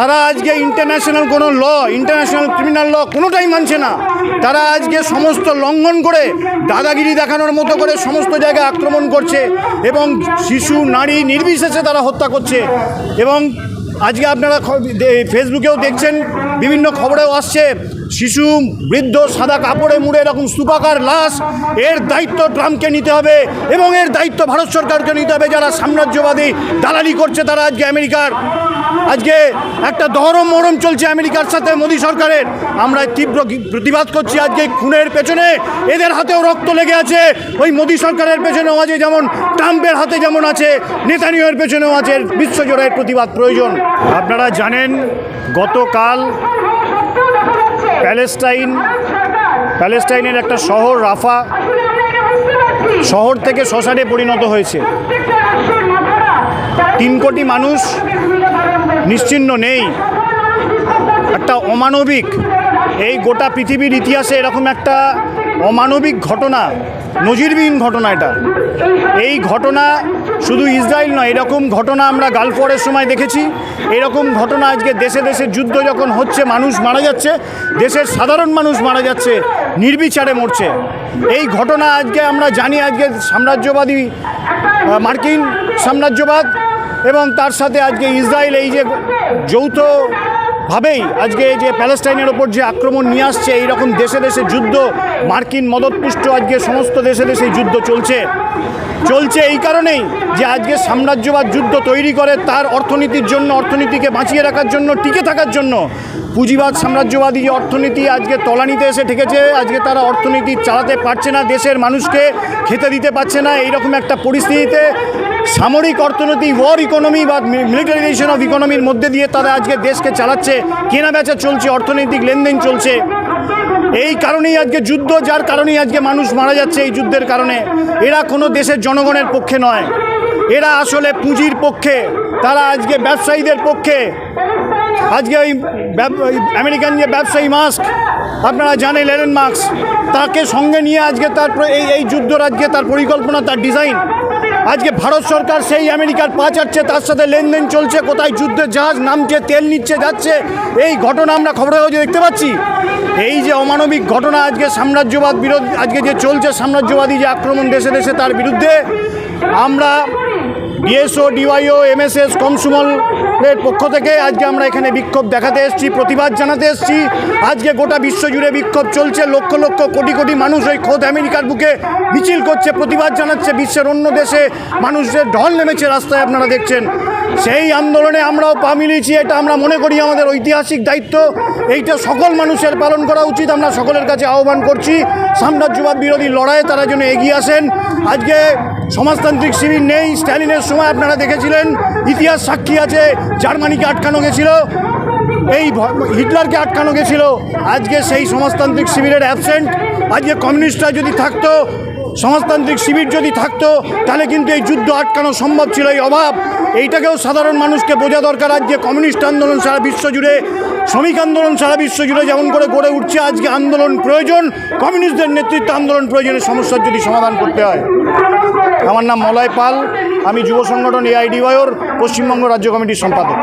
তারা আজকে ইন্টারন্যাশনাল কোনো ল ইন্টারন্যাশনাল ক্রিমিনাল ল কোনোটাই মানছে না। তারা আজকে সমস্ত লঙ্ঘন করে, দাদাগিরি দেখানোর মতো করে সমস্ত জায়গায় আক্রমণ করছে এবং শিশু, নারী নির্বিশেষে তারা হত্যা করছে। এবং আজকে আপনারা ফেসবুকেও দেখছেন, বিভিন্ন খবরেও আসছে শিশু, বৃদ্ধ, সাদা কাপড়ে মুড়ে এরকম স্তূপাকার লাশ, এর দায়িত্ব ট্রাম্পকে নিতে হবে এবং এর দায়িত্ব ভারত সরকারকে নিতে হবে। যারা সাম্রাজ্যবাদী দালালি করছে তারা আজকে আমেরিকার, আজকে একটা দহরম মরম চলছে আমেরিকার সাথে মোদী সরকারের। আমরা তীব্র প্রতিবাদ করছি আজকে খুনের পেছনে। এদের হাতেও রক্ত লেগে আছে, ওই মোদী সরকারের পেছনেও আছে, যেমন ট্রাম্পের হাতে যেমন আছে নেতানিয়ের পেছনেও আছে বিশ্বজোড়া এর প্রতিবাদ প্রয়োজন। আপনারা জানেন, গতকাল প্যালেস্টাইন, প্যালেস্টাইনের একটা শহর রাফা, শহর থেকে শ্মশানে পরিণত হয়েছে। তিন কোটি মানুষ নিশ্চিহ্ন নেই। একটা অমানবিক এই গোটা পৃথিবীর ইতিহাসে এরকম একটা অমানবিক ঘটনা, নজিরবিহীন ঘটনা এটা। এই ঘটনা শুধু ইসরায়েল নয়, এরকম ঘটনা আমরা গালফ ওয়ারের সময় দেখেছি। এরকম ঘটনা আজকে দেশে দেশে যুদ্ধ যখন হচ্ছে, মানুষ মারা যাচ্ছে, দেশের সাধারণ মানুষ মারা যাচ্ছে, নির্বিচারে মরছে। এই ঘটনা আজকে আমরা জানি, আজকে সাম্রাজ্যবাদী মার্কিন সাম্রাজ্যবাদ এবং তার সাথে আজকে ইসরায়েল এই যে যৌথ ভাবেই আজকে যে প্যালেস্টাইনের ওপর যে আক্রমণ নিয়ে আসছে, এইরকম দেশে দেশে যুদ্ধ, মার্কিন মদতপুষ্ট আজকে সমস্ত দেশে দেশে যুদ্ধ চলছে। চলছে এই কারণেই যে আজকে সাম্রাজ্যবাদ যুদ্ধ তৈরি করে তার অর্থনীতির জন্য, অর্থনীতিকে বাঁচিয়ে রাখার জন্য, টিকে থাকার জন্য পুঁজিবাদ, সাম্রাজ্যবাদী যে অর্থনীতি আজকে তলানিতে এসে ঠেকেছে, আজকে তারা অর্থনীতি চালাতে পারছে না, দেশের মানুষকে খেতে দিতে পারছে না, এইরকম একটা পরিস্থিতিতে সামরিক অর্থনীতি ওয়ার ইকোনমি বা মিলিটারাইজেশন অফ ইকোনমির মধ্যে দিয়ে তারা আজকে দেশকে চালাচ্ছে কেনা বেচা চলছে, অর্থনৈতিক লেনদেন চলছে। এই কারণেই আজকে যুদ্ধ, যার কারণেই আজকে মানুষ মারা যাচ্ছে এই যুদ্ধের কারণে। এরা কোনো দেশের জনগণের পক্ষে নয়। এরা আসলে পুঁজির পক্ষে, তারা আজকে ব্যবসায়ীদের পক্ষে। আজকে ওই আমেরিকান যে ব্যবসায়ী মাস্ক, আপনারা জানেন লেরেন মাস্ক, তাকে সঙ্গে নিয়ে আজকে তার এই এই রাজ্যে আজকে তার পরিকল্পনা, তার ডিজাইন। আজকে ভারত সরকার সেই আমেরিকার পা চাচ্ছে তার সাথে লেনদেন চলছে, কোথায় যুদ্ধের জাহাজ নামছে, তেল নিচ্ছে, যাচ্ছে, এই ঘটনা আমরা খবরের কাগজে দেখতে পাচ্ছি। এই যে অমানবিক ঘটনা আজকে সাম্রাজ্যবাদ বিরোধ, আজকে যে চলছে সাম্রাজ্যবাদী যে আক্রমণ দেশে দেশে তার বিরুদ্ধে, আমরা ডিএসও ডিওয়াইও এমএসএস কনসুমলের পক্ষ থেকে আজকে আমরা এখানে বিক্ষোভ দেখাতে এসেছি, প্রতিবাদ জানাতে এসেছি। আজকে গোটা বিশ্বজুড়ে বিক্ষোভ চলছে, লক্ষ লক্ষ কোটি কোটি মানুষ ওই খোদ আমেরিকার বুকে মিছিল করছে, প্রতিবাদ জানাচ্ছে, বিশ্বের অন্য দেশে মানুষদের ঢল নেমেছে রাস্তায় আপনারা দেখছেন। সেই আন্দোলনে আমরাও পা মিলিয়েছি, এটা আমরা মনে করি আমাদের ঐতিহাসিক দায়িত্ব। এইটা সকল মানুষের পালন করা উচিত, আমরা সকলের কাছে আহ্বান করছি। সাম্রাজ্যবাদ বিরোধী লড়াইয়ে তারা যেন এগিয়ে আসেন। আজকে সমাজতান্ত্রিক শিবির নেই, স্ট্যালিনের সময় আপনারা দেখেছিলেন, ইতিহাস সাক্ষী আছে, জার্মানিকে আটকানো গেছিল, এই হিটলারকে আটকানো গেছিল। আজকে সেই সমাজতান্ত্রিক শিবিরের অ্যাবসেন্ট আজকে কমিউনিস্টরা যদি থাকতো সমাজতান্ত্রিক শিবির যদি থাকতো, তাহলে কিন্তু এই যুদ্ধ আটকানো সম্ভব ছিল, এই অভাব। এইটাকেও সাধারণ মানুষকে বোঝা দরকার আজকে কমিউনিস্ট আন্দোলন সারা বিশ্ব জুড়ে, শ্রমিক আন্দোলন সারা বিশ্ব জুড়ে যেমন করে গড়ে উঠছে, আজকে আন্দোলন প্রয়োজন, কমিউনিস্টদের নেতৃত্বে আন্দোলন প্রয়োজনে সমস্যার যদি সমাধান করতে হয়। আমার নাম মলয় পাল, আমি যুব সংগঠন এআইডিওয়াইর পশ্চিমবঙ্গ রাজ্য কমিটির সম্পাদক।